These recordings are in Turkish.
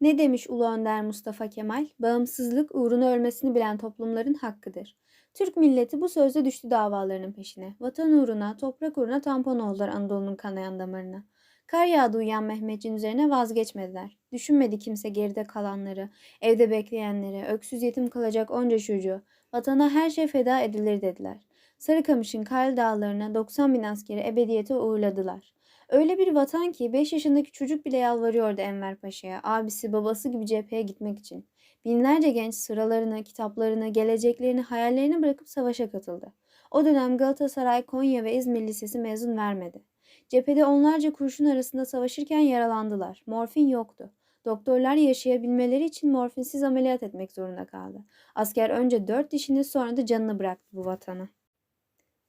Ne demiş Ulu Önder Mustafa Kemal? Bağımsızlık uğruna ölmesini bilen toplumların hakkıdır. Türk milleti bu sözde düştü davalarının peşine. Vatan uğruna, toprak uğruna tampon oldular Anadolu'nun kanayan damarına. Kar yağdı uyuyan Mehmetçiğin üzerine vazgeçmediler. Düşünmedi kimse geride kalanları, evde bekleyenleri, öksüz yetim kalacak onca çocuğu. Vatana her şey feda edilir dediler. Sarıkamış'ın kar dağlarına 90 bin askeri ebediyete uğurladılar. Öyle bir vatan ki 5 yaşındaki çocuk bile yalvarıyordu Enver Paşa'ya, abisi babası gibi cepheye gitmek için. Binlerce genç sıralarını, kitaplarını, geleceklerini, hayallerini bırakıp savaşa katıldı. O dönem Galatasaray, Konya ve İzmir Lisesi mezun vermedi. Cephede onlarca kurşun arasında savaşırken yaralandılar. Morfin yoktu. Doktorlar yaşayabilmeleri için morfinsiz ameliyat etmek zorunda kaldı. Asker önce dört dişini sonra da canını bıraktı bu vatana.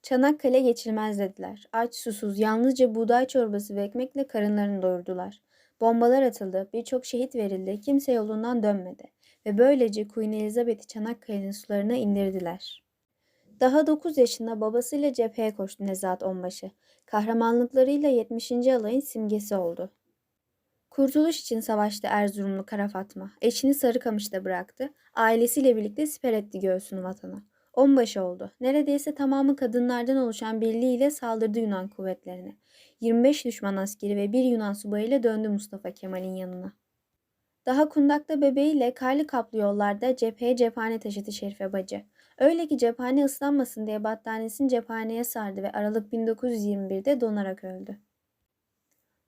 Çanakkale geçilmez dediler. Aç susuz yalnızca buğday çorbası ve ekmekle karınlarını doyurdular. Bombalar atıldı, birçok şehit verildi, kimse yolundan dönmedi ve böylece Queen Elizabeth'i Çanakkale'nin sularına indirdiler. Daha 9 yaşında babasıyla cepheye koştu Nezahat Onbaşı. Kahramanlıklarıyla 70. alayın simgesi oldu. Kurtuluş için savaştı Erzurumlu Kara Fatma. Eşini Sarıkamış'ta bıraktı. Ailesiyle birlikte siper etti göğsünü vatana. Onbaşı oldu. Neredeyse tamamı kadınlardan oluşan birliğiyle saldırdı Yunan kuvvetlerine. 25 düşman askeri ve bir Yunan subayıyla döndü Mustafa Kemal'in yanına. Daha kundakta bebeğiyle karlı kaplı yollarda cepheye cephane taşıdı Şerife bacı. Öyle ki cephane ıslanmasın diye battanesini cephaneye sardı ve Aralık 1921'de donarak öldü.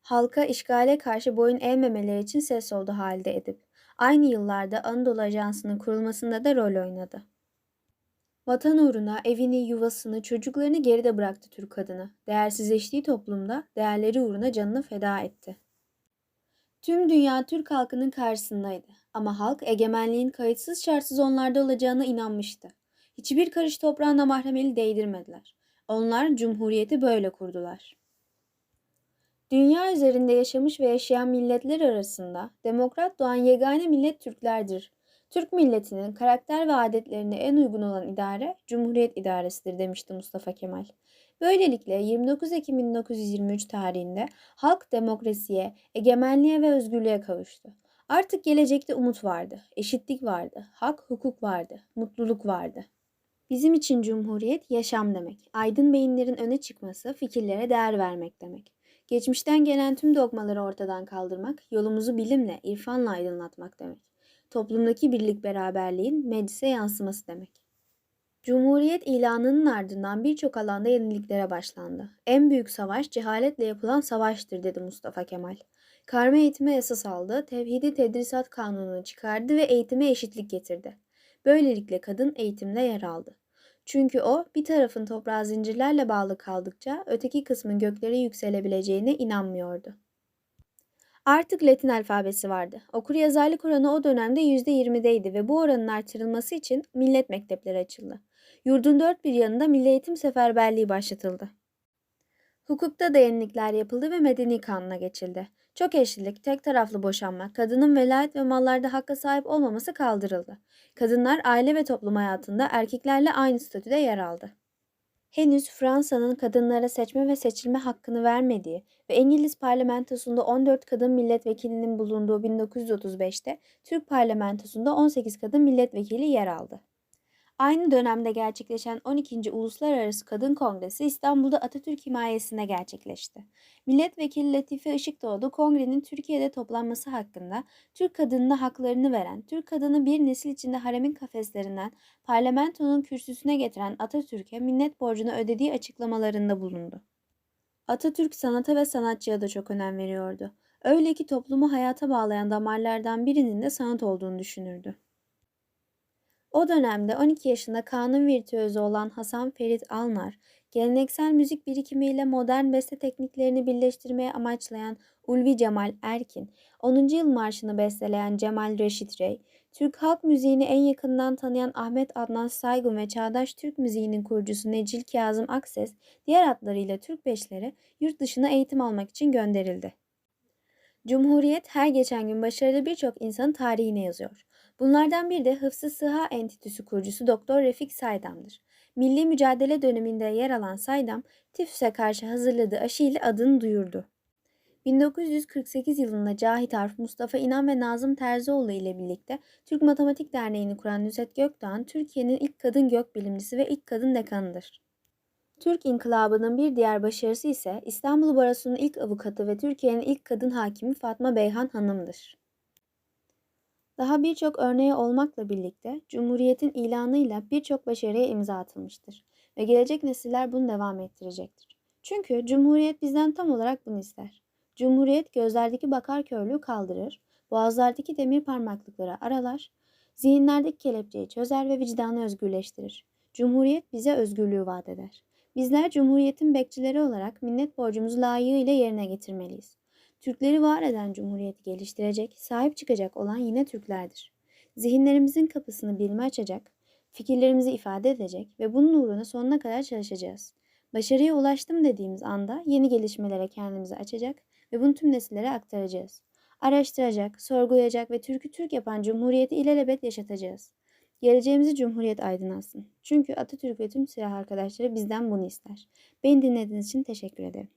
Halka işgale karşı boyun eğmemeleri için ses oldu halde edip. Aynı yıllarda Anadolu Ajansı'nın kurulmasında da rol oynadı. Vatan uğruna evini, yuvasını, çocuklarını geride bıraktı Türk kadını. Değersizleştiği toplumda değerleri uğruna canını feda etti. Tüm dünya Türk halkının karşısındaydı. Ama halk egemenliğin kayıtsız şartsız onlarda olacağına inanmıştı. Hiçbir karış toprağına mahremeli değdirmediler. Onlar cumhuriyeti böyle kurdular. Dünya üzerinde yaşamış ve yaşayan milletler arasında demokrat doğan yegane millet Türklerdir. Türk milletinin karakter ve adetlerine en uygun olan idare Cumhuriyet idaresidir demişti Mustafa Kemal. Böylelikle 29 Ekim 1923 tarihinde halk demokrasiye, egemenliğe ve özgürlüğe kavuştu. Artık gelecekte umut vardı, eşitlik vardı, hak, hukuk vardı, mutluluk vardı. Bizim için cumhuriyet yaşam demek. Aydın beyinlerin öne çıkması, fikirlere değer vermek demek. Geçmişten gelen tüm dogmaları ortadan kaldırmak, yolumuzu bilimle, irfanla aydınlatmak demek. Toplumdaki birlik beraberliğin meclise yansıması demek. Cumhuriyet ilanının ardından birçok alanda yeniliklere başlandı. En büyük savaş cehaletle yapılan savaştır dedi Mustafa Kemal. Karma eğitime esas aldı, tevhidi tedrisat kanununu çıkardı ve eğitime eşitlik getirdi. Böylelikle kadın eğitimde yer aldı. Çünkü o bir tarafın toprağı zincirlerle bağlı kaldıkça öteki kısmın göklere yükselebileceğine inanmıyordu. Artık Latin alfabesi vardı. Okur yazarlık oranı o dönemde %20'deydi ve bu oranın artırılması için millet mektepleri açıldı. Yurdun dört bir yanında milli eğitim seferberliği başlatıldı. Hukukta da yapıldı ve medeni kanuna geçildi. Çok eşlilik, tek taraflı boşanma, kadının velayet ve mallarda hakka sahip olmaması kaldırıldı. Kadınlar aile ve toplum hayatında erkeklerle aynı statüde yer aldı. Henüz Fransa'nın kadınlara seçme ve seçilme hakkını vermediği ve İngiliz parlamentosunda 14 kadın milletvekilinin bulunduğu 1935'te Türk parlamentosunda 18 kadın milletvekili yer aldı. Aynı dönemde gerçekleşen 12. Uluslararası Kadın Kongresi İstanbul'da Atatürk himayesinde gerçekleşti. Milletvekili Latife Işıkdoğdu kongrenin Türkiye'de toplanması hakkında Türk kadınına haklarını veren, Türk kadını bir nesil içinde haremin kafeslerinden parlamentonun kürsüsüne getiren Atatürk'e minnet borcunu ödediği açıklamalarında bulundu. Atatürk sanata ve sanatçıya da çok önem veriyordu. Öyle ki toplumu hayata bağlayan damarlardan birinin de sanat olduğunu düşünürdü. O dönemde 12 yaşında kanun virtüözü olan Hasan Ferit Alnar, geleneksel müzik birikimiyle modern beste tekniklerini birleştirmeye amaçlayan Ulvi Cemal Erkin, 10. yıl marşını besteleyen Cemal Reşit Rey, Türk halk müziğini en yakından tanıyan Ahmet Adnan Saygun ve çağdaş Türk müziğinin kurucusu Necil Kazım Akses, diğer adlarıyla Türk Beşleri yurt dışına eğitim almak için gönderildi. Cumhuriyet her geçen gün başarılı birçok insanın tarihine yazıyor. Bunlardan biri de Hıfzı Sıha Enstitüsü kurucusu Doktor Refik Saydam'dır. Milli mücadele döneminde yer alan Saydam, tifüse karşı hazırladığı aşı ile adını duyurdu. 1948 yılında Cahit Arf, Mustafa İnan ve Nazım Terzioğlu ile birlikte Türk Matematik Derneği'ni kuran Nüzet Gökdoğan, Türkiye'nin ilk kadın gökbilimcisi ve ilk kadın dekanıdır. Türk İnkılabı'nın bir diğer başarısı ise İstanbul Barosu'nun ilk avukatı ve Türkiye'nin ilk kadın hakimi Fatma Beyhan Hanım'dır. Daha birçok örneği olmakla birlikte Cumhuriyet'in ilanıyla birçok başarıya imza atılmıştır ve gelecek nesiller bunu devam ettirecektir. Çünkü Cumhuriyet bizden tam olarak bunu ister. Cumhuriyet gözlerdeki bakar körlüğü kaldırır, boğazlardaki demir parmaklıkları aralar, zihinlerdeki kelepçeyi çözer ve vicdanı özgürleştirir. Cumhuriyet bize özgürlüğü vaat eder. Bizler Cumhuriyet'in bekçileri olarak minnet borcumuzu layığıyla yerine getirmeliyiz. Türkleri var eden Cumhuriyeti geliştirecek, sahip çıkacak olan yine Türklerdir. Zihinlerimizin kapısını bilme açacak, fikirlerimizi ifade edecek ve bunun uğruna sonuna kadar çalışacağız. Başarıya ulaştım dediğimiz anda yeni gelişmelere kendimizi açacak ve bunu tüm nesillere aktaracağız. Araştıracak, sorgulayacak ve Türk'ü Türk yapan Cumhuriyeti ilelebet yaşatacağız. Geleceğimizi Cumhuriyet aydınlatsın. Çünkü Atatürk ve tüm silah arkadaşları bizden bunu ister. Beni dinlediğiniz için teşekkür ederim.